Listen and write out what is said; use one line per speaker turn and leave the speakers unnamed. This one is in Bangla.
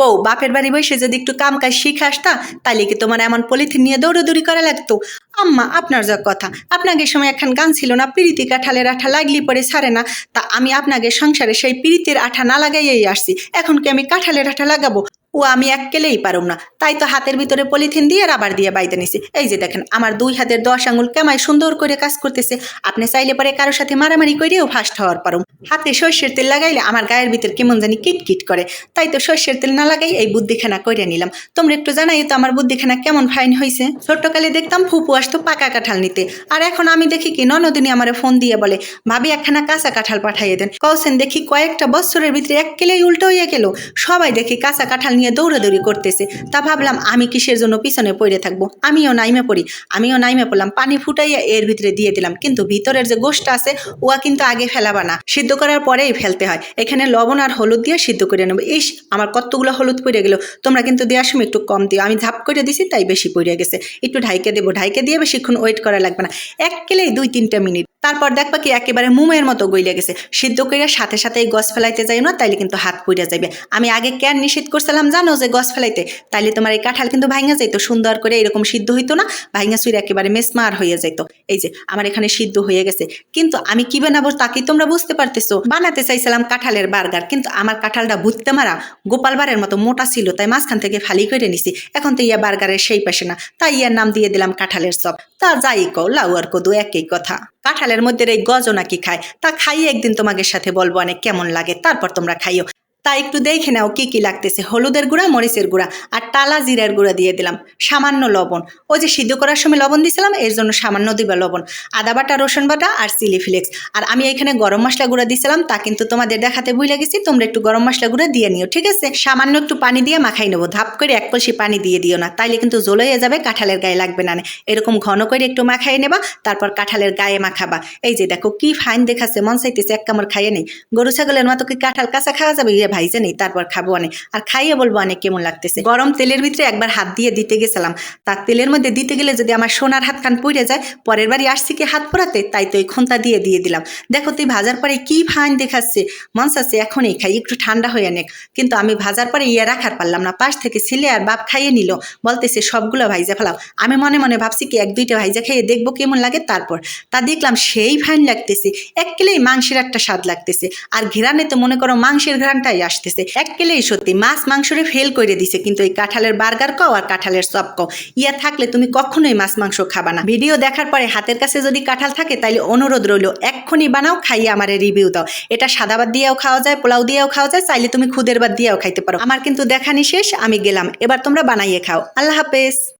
বউ, বাপের বাড়ি বসে যদি একটু কাম কাজ শিখে আসতা তাহলে কি তোমার এমন পলিথিন নিয়ে দৌড়াদৌড়ি করা লাগতো? আম্মা, আপনার যা কথা। আপনাকে সময় একখান গান ছিল না প্রীতি কাঁঠালের আঠা লাগলি পরে ছাড়ে না। তা আমি আপনাকে সংসারে সেই প্রীতির আঠা না লাগাইয়াই আসছি। এখন কি আমি কাঁঠালের আঠা লাগাবো? ও আমি এককেলেই পারুম না। তাই তো হাতের ভিতরে পলিথিন দিয়ে রাবার দিয়ে বাইতে নিছি। এই যে দেখেন, আমার দুই হাতের দশ আঙুল কেমায় সুন্দর করে কাজ করতেছে। আপনি চাইলে পরে কারোর সাথে মারামারি করেও ফার্স্ট হওয়ার পারুম। হাতে সর্ষের তেল লাগাইলে আমার গায়ের ভিতর কেমন জানি কিটকিট করে। তাই তো সর্ষের তেল না লাগাই এই বুদ্ধিখানা করে নিলাম। তোমরা একটু জানাই তো আমার বুদ্ধিখানা কেমন ফাইন হয়েছে ছোট্টকালে দেখতাম ফুপু আসতো পাকা কাঁঠাল নিতে। আর এখন আমি দেখি কি ননদিনী আমার ফোন দিয়ে বলে, ভাবি, একখানা কাঁচা কাঁঠাল পাঠাইয়ে দেন। কৌসেন দেখি কয়েকটা বছরের ভিতরে এক কেলেই উল্টো হয়ে গেল। সবাই দেখি কাঁচা কাঁঠাল নিয়ে দৌড়াদৌড়ি করতেছে। তা ভাবলাম, আমি কিসের জন্য পিছনে পড়ে থাকব? আমিও নাইমে পড়ি। আমিও নাইমে পড়লাম। পানি ফুটাইয়া এর ভিতরে দিয়ে দিলাম। কিন্তু ভিতরের যে গোষ্ঠটা আছে, ওয়া কিন্তু আগে ফেলাবা না। সিদ্ধ করার পরেই ফেলতে হয়। এখানে লবণ আর হলুদ দিয়ে সিদ্ধ করে নেব। ইস, আমার কতগুলো হলুদ পড়ে গেল। তোমরা কিন্তু দেওয়ার সময় একটু কম দিও। আমি ঝাপ করে দিছি, তাই বেশি পড়ে গেছে। একটু ঢাইকে দেবো। ঢাইকে দিয়ে বেশিক্ষণ ওয়েট করা লাগবে না। এক কেলেই দুই তিনটা মিনিট। তারপর দেখবা কি একেবারে মুমের মতো গইলে গেছে। সিদ্ধ করে সাথে সাথে গছ ফেলাইতে যাই না, তাইলে কিন্তু হাত পুড়ে যাবে আমি আগে কেন নিষেধ করছিলাম জানো যে গছ ফেলাইতে? তাইলে তোমার এই কাঁঠাল কিন্তু ভাঙা যাইতো, সুন্দর করে এরকম সিদ্ধ হইতো না ভাঙা সুইরে একেবারে মেসমার হয়ে যাইতো। এই যে, আমার এখানে সিদ্ধ হয়ে গেছে। কিন্তু আমি কি বানাবো তা কি তোমরা বুঝতে পারতেছো? বানাতে চাইছিলাম কাঁঠালের বার্গার, কিন্তু আমার কাঁঠালটা ভুততে মারা গোপালবারের মতো মোটা ছিল, তাই মাঝখান থেকে ফালি করে নিছি। এখন তো ইয়া বার্গারের সেই পাশে না, তাই ইয়ার নাম দিয়ে দিলাম কাঁঠালের সব তা যাই কও, লাউ আর কদু একই কথা। কাঁঠালের মধ্যে এই গজ নাকি খায়? তা খাইয়ে একদিন তোমাদের সাথে বলব অনেক কেমন লাগে, তারপর তোমরা খাইও। তা একটু দেখে নাও কি কি লাগতেছে। হলুদের গুঁড়া, মরিচের গুঁড়া আর টালা জিরার গুঁড়া দিয়ে দিলাম। সামান্য লবণ। ওই যে সিদ্ধ করার সময় লবণ দিয়েছিলাম এর জন্য সামান্য দিবা লবণ। আদা বাটা, রসুন বাটা আর চিলি ফ্লেক্স। আর আমি এখানে গরম মশলা গুঁড়া দিয়েছিলাম তা কিন্তু তোমাদের দেখাতে ভুলে গেছি, তোমরা একটু গরম মশলা গুঁড়া দিয়ে নিও, ঠিক আছে? সামান্য একটু পানি দিয়ে মাখাই নেব। ধাপ করে এক কলসি পানি দিয়ে দিও না, তাইলে কিন্তু জ্বলে যাবে, কাঁঠালের গায়ে লাগবে না। এরকম ঘন করে একটু মাখাই নেবা, তারপর কাঁঠালের গায়ে মাখাবা। এই যে দেখো, কি ফাইন দেখাচ্ছে, মন চাইতেছে এক কামড় খাইয়ে নেই। গরু ছাগলের মতো কি কাঁঠাল কাঁচা খাওয়া যাবে? ইয়ে ভাইজে নেই, তারপর খাব অনেক। আর খাইয়ে বলব অনেক কেমন লাগতেছে। গরম তেলের ভিতরে একবার হাত দিয়ে দিতে গেছিলাম। তার তেলের মধ্যে দিতে গেলে যদি আমার সোনার হাত খান পড়ে যায়, পরের বাড়ি আসছি কি হাত পরাতে তাই তো এই খন্তা দিয়ে দিয়ে দিলাম। দেখো তুই ভাজার পরে কি ফাইন দেখাচ্ছে। মন এখনই খাই, একটু ঠান্ডা হয়ে অনেক কিন্তু আমি ভাজার পরে ইয়ে রাখার পারলাম না। পাশ থেকে ছিলে আর বাপ খাইয়ে নিল। বলতেছে, সবগুলো ভাইজা ফেলাও। আমি মনে মনে ভাবছি কি, এক দুইটা ভাইজা খেয়ে দেখব কেমন লাগে তারপর। তা দেখলাম সেই ফাইন লাগতেছে। এক কিলেই মাংসের একটা স্বাদ লাগতেছে। আর ঘেরানে তো মনে করো মাংসের ঘেরানটাই আসতেছে। এক কিলেই সত্যি মাছ মাংসরে ফেল করে দিছে, কিন্তু এই কাঁঠালের বার্গার কও আর কাঁঠালের চপ কও? ইয়া থাকলে তুমি কখনোই মাছ মাংস খাবা না। ভিডিও দেখার পরে হাতের কাছে যদি কাঁঠাল থাকে তাহলে অনুরোধ রইল, এক্ষুনি বানাও, খাইয়ে আমার রিভিউ দাও। এটা সাদা ভাত দিয়েও খাওয়া যায়, পোলাও দিয়েও খাওয়া যায়, চাইলে তুমি খুদের বাদ দিয়েও খাইতে পারো। আমার কিন্তু দেখানি শেষ, আমি গেলাম। এবার তোমরা বানাইয়ে খাও। আল্লাহ হাফেজ।